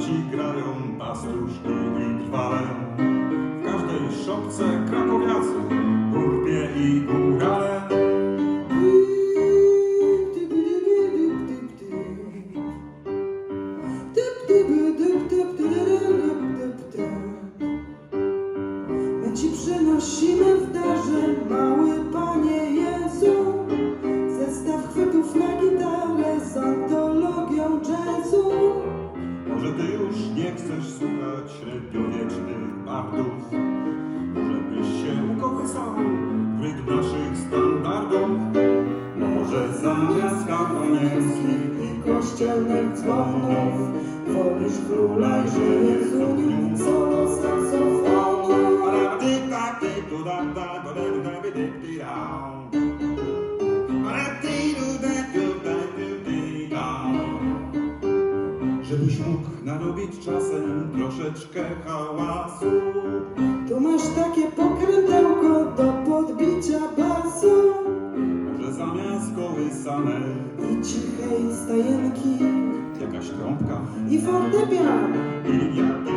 Ci grają pastuszki i trwale W każdej szopce krakowiacy Kurpie i górale. Ci przynosimy od średniowiecznych aktów. Żebyś się kołysał w naszych standardów. Może zamiast kapłańskich i kościelnych dzwonów wolisz króla Jezu, co do saksofonu. Da, da, da, Żebyś mógł narobić czasem troszeczkę hałasu. Tu masz takie pokrętełko do podbicia basu Może zamiast kołysanej i cichej stajenki jakaś trąbka i fortepian. i jak